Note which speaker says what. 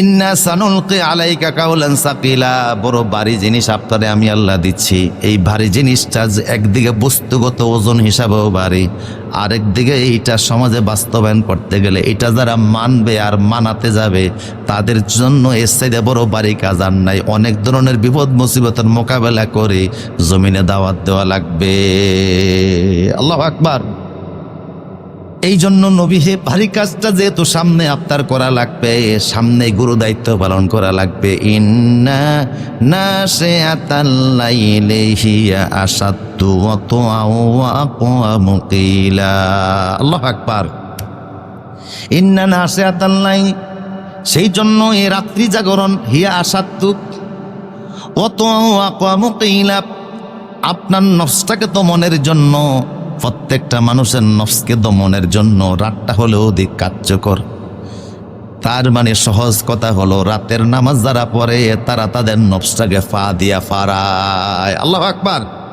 Speaker 1: ইন্না সানুলকে আলাইকা কাউলান সাকিলা। বড় ভারী জিনিস আপনারে আমি আল্লাহ দিচ্ছি। এই ভারী জিনিসটা একদিকে বস্তুগত ওজন হিসাবেও ভারী, আরেকদিকে এইটা সমাজে বাস্তবায়ন করতে গেলে এটা যারা মানবে আর মানাতে যাবে, তাদের জন্য এর সাইডে বড় ভারী কাজ আর নাই। অনেক ধরনের বিপদ মুসিবতের মোকাবেলা করে জমিনে দাওয়াত দেওয়া লাগবে। আল্লাহ আকবার। এই জন্য নবী হে, ভারী কাজটা যেহেতু সামনে আপনার করা লাগবে সামনে গুরু দায়িত্ব পালন করা লাগবে। ইন্না না আতাল্লাই সেই জন্য এ রাত্রি জাগরণ হিয়া আসাত্তু অত মুকিলা। আপনার নফসটাকে তো মনের জন্য প্রত্যেকটা মানুষের নফসকে দমনের জন্য রাতটা হলেও অধিক কার্যকর। তার মানে সহজ কথা হলো, রাতের নামাজ যারা পড়ে, তারা তাদের নফসটাকে ফা দিয়া ফারায়। আল্লাহ আকবার।